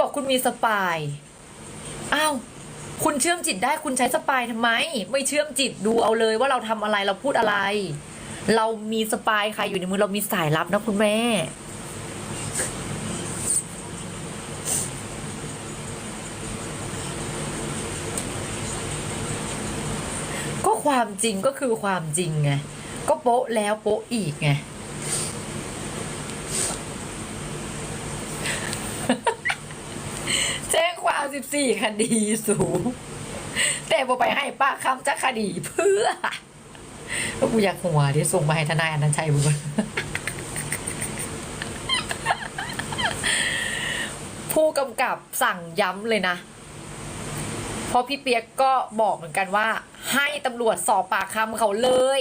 บอกคุณมีสปาย อ้าว คุณเชื่อมจิตได้คุณใช้สปายทำไม ไม่เชื่อมจิตดูเอาเลยว่าเราทำอะไรเราพูดอะไร เรามีสปายใครอยู่ในมือเรามีสายลับนะคุณแม่ก็ความจริงก็คือความจริงไง ก็โป๊ะแล้วโป๊ะอีกไง แจ้งความ14คดีสูง แต่บอไปให้ป้าคำจักคดีเพื่อก็กูอยากหัวที่ส่งมาให้ทนายอนันชัยบุญผู้กำกับสั่งย้ำเลยนะเพราะพี่เปียกก็บอกเหมือนกันว่า ให้ตำรวจสอบปากคำเขาเลย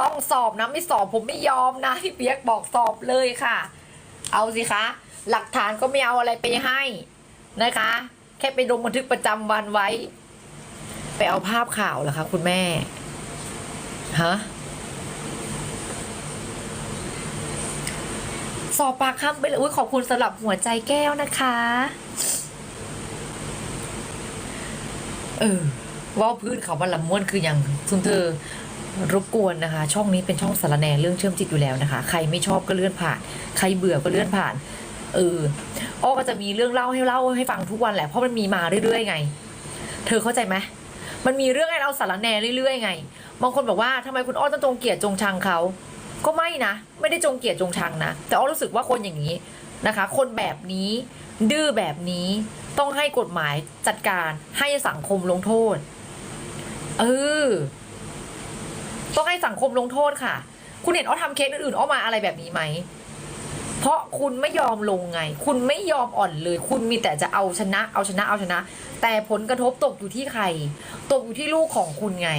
ต้องสอบนะไม่สอบผมไม่ยอมนะพี่เปียกบอกสอบเลยค่ะ เอาสิคะ หลักฐานก็ไม่เอาอะไรไปให้นะคะ แค่ไปลงบันทึกประจำวันไว้ ไปเอาภาพข่าวเหรอคะ คุณแม่ ฮะ สอบปากคำไปเลยอุ้ยขอบคุณสำหรับหัวใจแก้วนะคะ เออว่าพื้นเขาบันลำม้วนคืออย่างคุณเธอรบกวนนะคะ ช่องนี้เป็นช่องสารแนเรื่องเชื่อมจิตอยู่แล้วนะคะ ใครไม่ชอบก็เลื่อนผ่าน ใครเบื่อก็เลื่อนผ่าน เอออ้อก็จะมีเรื่องเล่าให้เล่าให้ฟังทุกวันแหละเพราะมันมีมาเรื่อยๆไง เธอเข้าใจไหมมันมีเรื่องให้เราสารแนเรื่อยๆไงบางคนบอกว่าทำไมคุณอ้อต้องจงเกลียดจงชังเขาก็ไม่นะ ไม่ได้จงเกลียดจงชังนะ แต่อ้อรู้สึกว่าคนอย่างนี้นะคะ คนแบบนี้ดื้อแบบนี้ต้องให้กฎหมายจัดการให้สังคมลงโทษ เออ ต้องให้สังคมลงโทษค่ะ คุณเห็นอ้อทำเคสอื่นๆอ้อมาอะไรแบบนี้ไหม เพราะคุณไม่ยอมลงไง คุณไม่ยอมอ่อนเลย คุณมีแต่จะเอาชนะ เอาชนะ เอาชนะ แต่ผลกระทบตกอยู่ที่ใคร ตกอยู่ที่ลูกของคุณไง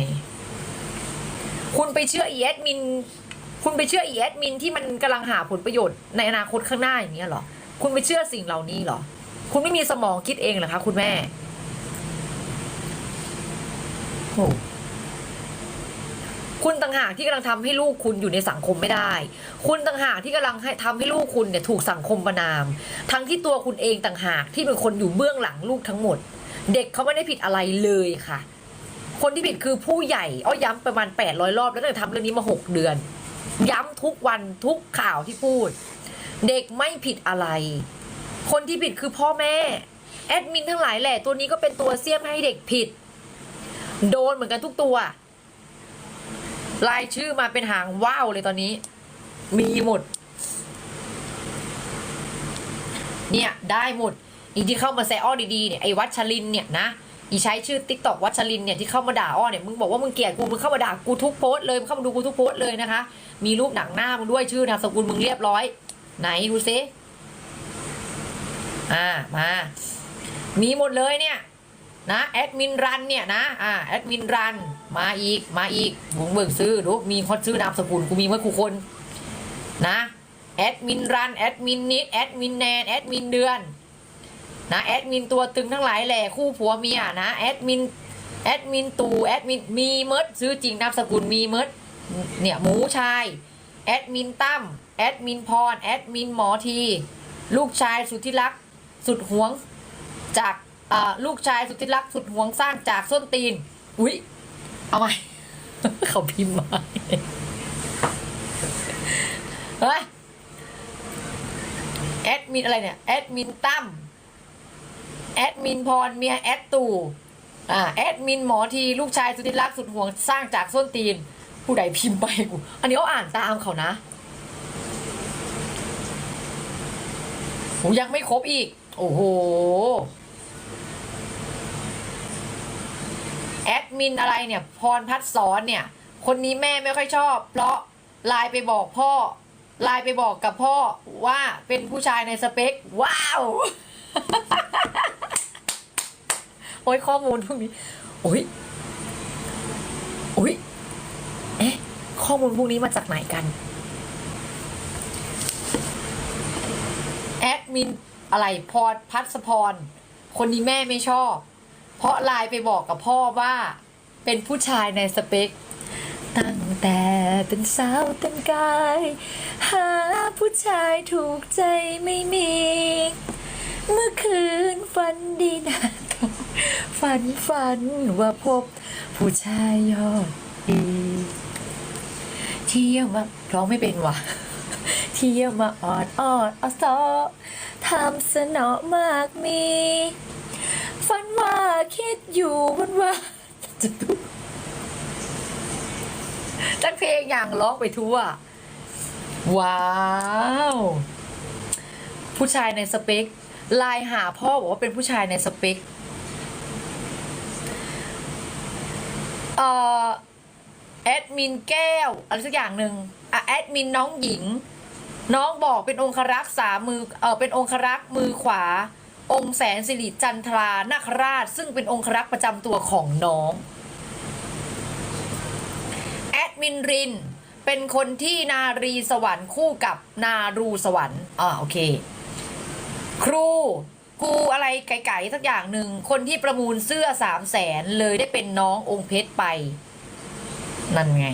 คุณไปเชื่ออีแอดมิน คุณไปเชื่ออีแอดมินที่มันกำลังหาผลประโยชน์ในอนาคตข้างหน้าอย่างเงี้ยหรอ คุณไปเชื่อสิ่งเหล่านี้หรอ คุณไม่มีสมองคิดเองเหรอคะ คุณแม่โห คุณต่างหากที่กำลังทำให้ลูกคุณอยู่ในสังคมไม่ได้ คุณต่างหากที่กำลังให้ทำให้ลูกคุณเนี่ยถูกสังคมประนาม ทั้งที่ตัวคุณเองต่างหากที่เป็นคนอยู่เบื้องหลังลูกทั้งหมด เด็กเขาไม่ได้ผิดอะไรเลยค่ะ คนที่ผิดคือผู้ใหญ่อ้อย้ำประมาณแปดร้อยรอบแล้วตั้งแต่ทำเรื่องนี้มาหกเดือน ย้ำทุกวันทุกข่าวที่พูด เด็กไม่ผิดอะไร คนที่ผิดคือพ่อแม่แอดมินทั้งหลายแหละตัวนี้ก็เป็นตัวเสียมให้เด็กผิด โดนเหมือนกันทุกตัว รายชื่อมาเป็นหางว่าวเลยตอนนี้ มีหมด เนี่ยได้หมด อีที่เข้ามาแซอ้อดีๆเนี่ยไอ้วัชรินเนี่ยนะอีใช้ชื่อติ๊กต็อกวัชรินเนี่ยที่เข้ามาด่าอ้อเนี่ยมึงบอกว่ามึงเกลียดกูมึงเข้ามาด่ากูทุกโพสเลยมึงเข้ามาดูกูทุกโพสเลยนะคะ มีรูปหนังหน้ามึงด้วยชื่อนามสกุลมึงเรียบร้อย ไหนดูซิอ่ามา มีหมดเลยเนี่ย นะแอดมินรันเนี่ยนะอ่าแอดมินรันมาอีกมาอีกบุงเบิกซื้อดูมีคนซื้อนามสกุลกูมีไว้กูคนนะแอดมินรันแอดมินนิดแอดมินแนนแอดมินเดือนนะแอดมินตัวตึงทั้งหลายแหล่คู่ผัวเมียนะแอดมินแอดมินตู่แอดมินมีเมิดซื้อจริงนามสกุลมีเมิดเนี่ยหมูชายแอดมินตั้มแอดมินพรแอดมินหมอที ลูกชายสุดที่รักสุดหวงจาก ลูกชายสุดที่รักสุดห่วงสร้างจากส้นตีน อุ๊ย เอาไหมเขาพิมพ์มาเฮ้ยแอดมินอะไรเนี่ย แอดมินตั้ม แอดมินพรเมียแอดตู่อ่าแอดมินหมอทีลูกชายสุดที่รักสุดห่วงสร้างจากส้นตีน ผู้ใดพิมพ์ไปกู อันนี้เขาอ่านตามเขานะโหยังไม่ครบอีก โอ้โห แอด มินอะไรเนี่ย พรพัฒสอนเนี่ย คนนี้แม่ไม่ค่อยชอบ เพราะไลน์ไปบอกพ่อไลน์ไปบอกกับพ่อว่าเป็นผู้ชายในสเปค ว้าว โอ้ยข้อมูลพวกนี้ โอ้ยโอ้ยเอ๊ะ ข้อมูลพวกนี้มาจากไหนกัน แอดมินอะไรพรพัสพร คนนี้แม่ไม่ชอบ เพราะไลน์ไปบอกกับพ่อว่า เป็นผู้ชายในสเปค ตั้งแต่เป็นสาวเต็มกาย หาผู้ชายถูกใจไม่มี เมื่อคืนฝันดีนะฝันฝันว่าพบ ผู้ชายยอดดีเที่ยวมาร้องไม่เป็นว่ะเที่ยวมาออดออดออซอทำสนอมากมี ฝันว่าคิดอยู่วันว่า จะดูจังเพลงอย่างร้องไปทั่ว ว้าว ผู้ชายในสเปคไลน์หาพ่อบอกว่าเป็นผู้ชายในสเปคเอ่อแอดมินแก้วอะไรสักอย่างหนึ่งอะแอดมินน้องหญิง น้องบอกเป็นองครักษ์สามมือเออเป็นองครักษ์มือขวา องค์แสนสิริจันทรานาคราช ซึ่งเป็นองครักษ์ประจำตัวของน้อง แอดมินริน เป็นคนที่นารีสวรรค์คู่กับนารูสวรรค์อ่าโอเค ครูครูอะไรไก่ๆสักอย่างหนึ่ง คนที่ประมูลเสื้อสามแสนเลยได้เป็นน้ององค์เพชรไป นั่นไง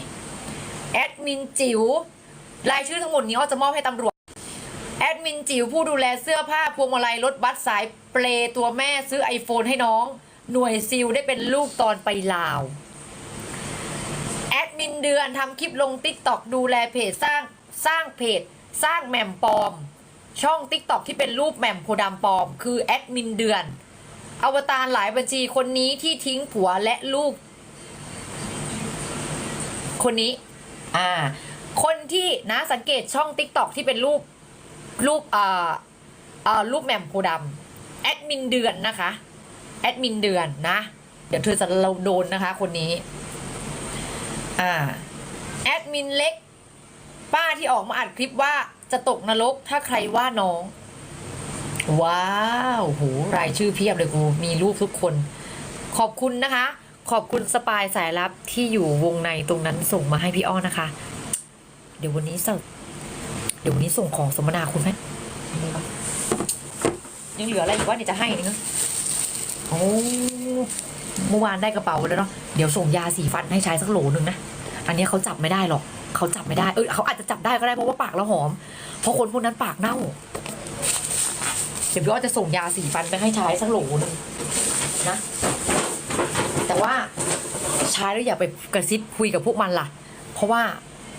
แอดมินจิ๋วรายชื่อทั้งหมดนี้อ้อจะมอบให้ตำรวจ มินจิ๋วผู้ดูแลเสื้อผ้าพวงมาลัยรถบัสสายเปลตัวแม่ซื้อ iPhone ให้น้อง หน่วยซิลได้เป็นลูกตอนไปลาว แอดมินเดือนทำคลิปลงติ๊กต็อกดูแลเพจสร้างสร้างเพจ สร้างแหม่มปลอม ช่องติ๊กต็อกที่เป็นรูปแหม่มโพธิ์ดำปลอม คือแอดมินเดือนอวตารหลายบัญชีคนนี้ที่ทิ้งผัวและลูก คนนี้ อ่า คนที่นะสังเกตช่องติ๊กต็อกที่เป็นรูป รูปเอ่าอ่ารูปแหม่มโพธิ์ดำแอดมินเดือนนะคะ แอดมินเดือนนะ เดี๋ยวเธอจะเราโดนนะคะ คนนี้ อ่า แอดมินเล็ก ป้าที่ออกมาอัดคลิปว่าจะตกนรกถ้าใครว่าน้อง ว้าวโหรายชื่อเพียบเลยกูมีรูปทุกคน ขอบคุณนะคะ ขอบคุณสปายสายลับที่อยู่วงในตรงนั้นส่งมาให้พี่อ้อนะคะ เดี๋ยววันนี้ส่ง เดี๋ยววันนี้ส่งของสมนาคุณไหมยังเหลืออะไรอีกว่าเนี่ยจะให้นึงโอ้เมื่อวานได้กระเป๋าแล้วเนาะเดี๋ยวส่งยาสีฟันให้ใช้สักโหลหนึ่งนะอันนี้เขาจับไม่ได้หรอกเขาจับไม่ได้เออเขาอาจจะจับได้ก็ได้เพราะว่าปากเราหอม เพราะคนพวกนั้นปากเน่าเดี๋ยวพี่อ้อจะส่งยาสีฟันไปให้ใช้สักโหลนึงนะ แต่ว่าใช้แล้วอย่าไปกระซิบคุยกับพวกมันล่ะ เพราะว่า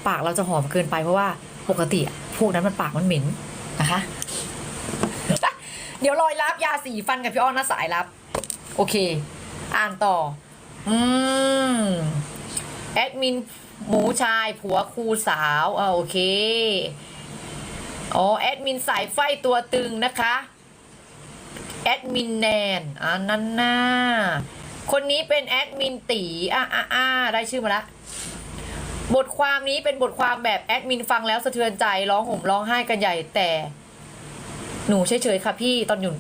ปากเราจะหอมเกินไปเพราะว่าปกติอะ พวกนั้นมันปากมันเหม็นนะคะ เดี๋ยวรอยรับยาสีฟันกับพี่อ้อนนะสายรับ โอเค อ่านต่อ อืมแอดมินหมูชายผัวครูสาวอ่าโอเค อ๋อแอดมินสายไฟตัวตึงนะคะ แอดมินแนนอ่านั่นน่าคนนี้เป็นแอดมินตีอ่าอ่าอ่าได้ชื่อมาละ บทความนี้เป็นบทความแบบแอดมินฟังแล้วสะเทือนใจร้องห่มร้องไห้กันใหญ่แต่หนูเฉยๆค่ะพี่ตอนอยู่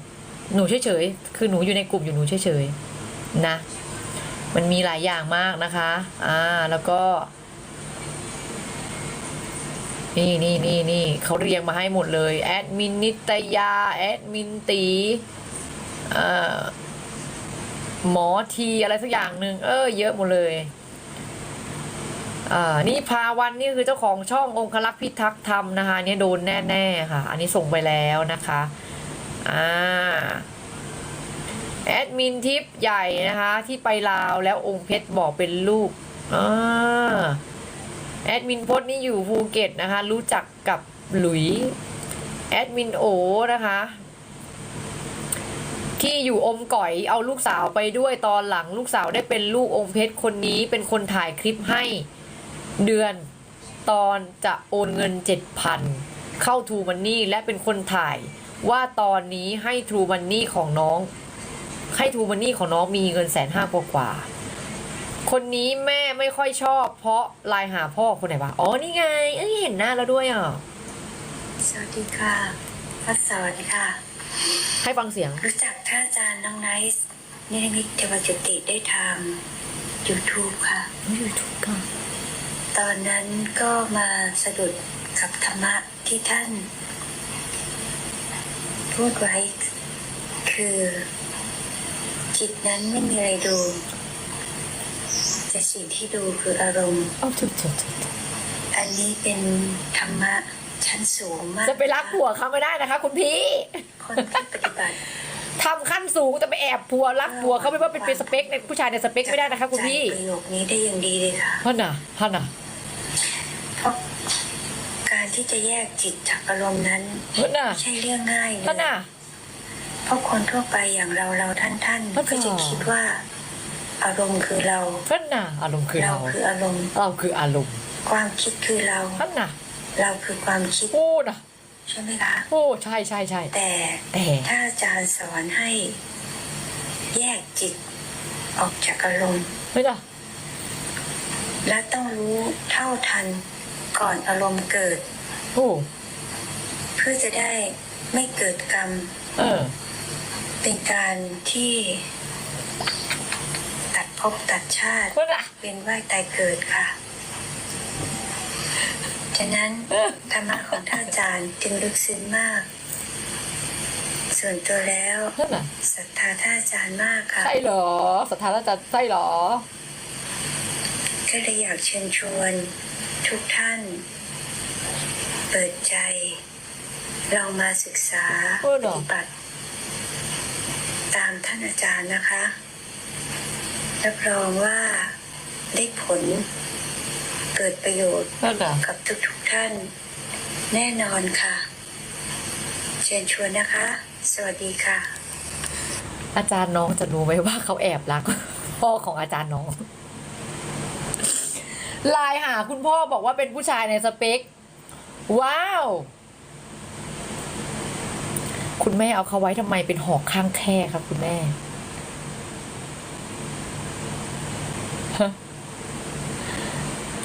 หนูเฉยๆคือหนูอยู่ในกลุ่มอยู่หนูเฉยๆนะ มันมีหลายอย่างมากนะคะอ่าแล้วก็ นี่นี่นี่นี่เขาเรียงมาให้หมดเลยแอดมินนิตยาแอดมินตีอ่าหมอทีอะไรสักอย่างหนึ่งเออ เยอะหมดเลย นี่พาวันนี่คือเจ้าของช่ององคลักษ์พิทักษ์ธรรมนะคะเนี่ยโดนแน่ ๆ ค่ะ อันนี้ส่งไปแล้วนะคะอ่าแอดมินทิปใหญ่นะคะ ที่ไปลาวแล้วองค์เพชรบอกเป็นลูกอ่าแอดมินพจน์นี่อยู่ภูเก็ตนะคะ รู้จักกับหลุยแอดมินโอนะคะ ที่อยู่อมก่อยเอาลูกสาวไปด้วยตอนหลังลูกสาวได้เป็นลูกองค์เพชรคนนี้เป็นคนถ่ายคลิปให้ เดือนตอนจะโอนเงินเจ็ดพันเข้าทูมันนี่และเป็นคนถ่าย ว่าตอนนี้ให้ทูมันนี่ของน้อง ให้ทูมันนี่ของน้องมีเงินแสนห้ากว่าๆคนนี้แม่ไม่ค่อยชอบ เพราะไลน์หาพ่อคนไหนวะอ๋อนี่ไง เอ้ยเห็นหน้าแล้วด้วยอะสวัสดีค่ะพัสสวัสดีค่ะ ให้ฟังเสียง รู้จักท่านอาจารย์น้องไนซ์นิมิตเทวจุติได้ทาง YouTube ค่ะยูทูบค่ะ ตอนนั้นก็มาสะดุดกับธรรมะที่ท่าน พูดไว้คือ จิตนั้นไม่มีอะไรดู แต่สิ่งที่ดูคืออารมณ์เอาถูกถูกถูกอันนี้เป็นธรรมะชั้นสูงมาก จะไปรักผัวเขาไม่ได้นะคะ คุณพี่ คนที่ปฏิบัติทำขั้นสูงจะไปแอบผัวรักผัวเขาไม่ว่าเป็นเป็นสเปคในผู้ชายในสเปคไม่ได้นะคะ คุณพี่จำประโยคนี้ได้อย่างดีเลยค่ะฮันน่ะฮันน่ะเพราะการ ที่จะแยกจิตจากอารมณ์นั้นฮันน่ะไม่ใช่เรื่องง่ายเลฮันยน่ะเพราะคนทั่วไปอย่างเราเราท่านท่านพระก็เจ้าจะคิดว่า อารมณ์คือเราฮันน่ะอารมณ์คือเราเราคืออารมณ์เราคืออารมณ์ ความคิดคือเราฮันน่ะเราคือความคิดโอ้น่ะใช่ไหมคะโอ้ใช่ใช่ใช่แต่แต่ถ้าอาจารย์สอนให้ แยกจิตออกจากอารมณ์ไม่น่ะและต้องรู้เท่าทันก่อนอารมณ์เกิด โอ้เพื่อจะได้ไม่เกิดกรรม เออ เป็นการที่ตัดภพตัดชาติฮันน่ะเป็นว่ายตายเกิดค่ะ ฉะนั้นเออ ธรรมะของท่านอาจารย์จึงลึกซึ้งมาก ส่วนตัวแล้วฮันน่ะศรัทธาท่านอาจารย์มากค่ะ ใช่เหรอสถานะจะใช่เหรอ ก็เลยอยากเชิญชวนทุกท่าน เปิดใจลองมาศึกษาเออเหรปอฏิบัติ ตามท่านอาจารย์นะคะ รับรองว่าได้ผลเกิดประโยชน์ฮันน่ะกับทุกๆท่าน แน่นอนค่ะ เชิญชวนนะคะ สวัสดีค่ะ อาจารย์น้องจะรู้ไหมว่าเขาแอบรัก พ่อของอาจารย์น้องไลน์หาคุณพ่อบอกว่าเป็นผู้ชายในสเปค ว้าว คุณแม่เอาเขาไว้ทำไมเป็นหอกข้างแค่ครับคุณแม่ฮะ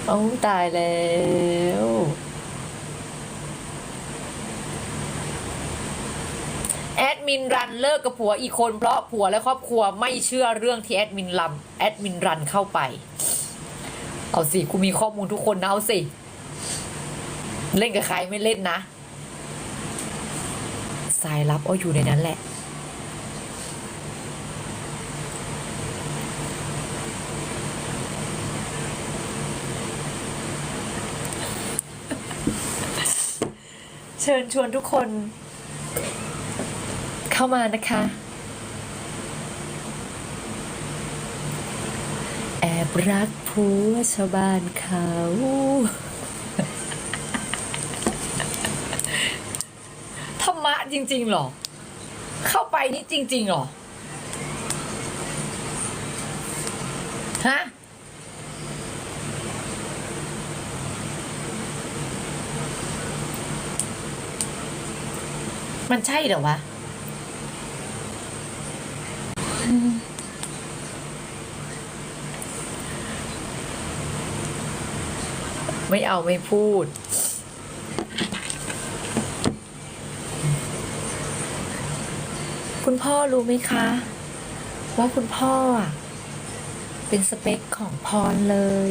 เอาตายแล้วแอดมินรันเลิกกับผัวอีกคนเพราะผัวและครอบครัวไม่เชื่อเรื่องที่แอดมินลำแอดมินรันเข้าไป เอาสิคุณมีข้อมูลทุกคนนะเอาสิ เล่นกับใครไม่เล่นนะ สายลับเออยู่ในนั้นแหละ เชิญชวนทุกคน เข้ามานะคะ แอบรักผัวชาวบ้านเขา ธรรมะ จริงๆหรอ เข้าไปนี่จริงๆหรอ ฮะ มันใช่เหรอวะไม่เอาไม่พูด คุณพ่อรู้ไหมคะ ว่าคุณพ่อเป็นสเปคของพรเลย